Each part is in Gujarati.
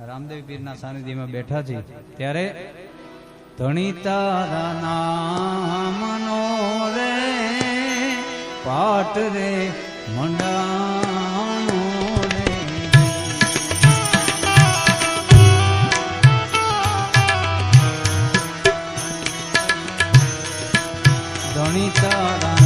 રામદેવ પીરના સાનિધ્યમાં બેઠા છે ત્યારે ધણી તારા નામનો રે પાટ રે મંડા ધણી તારા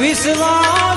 વિશ્વા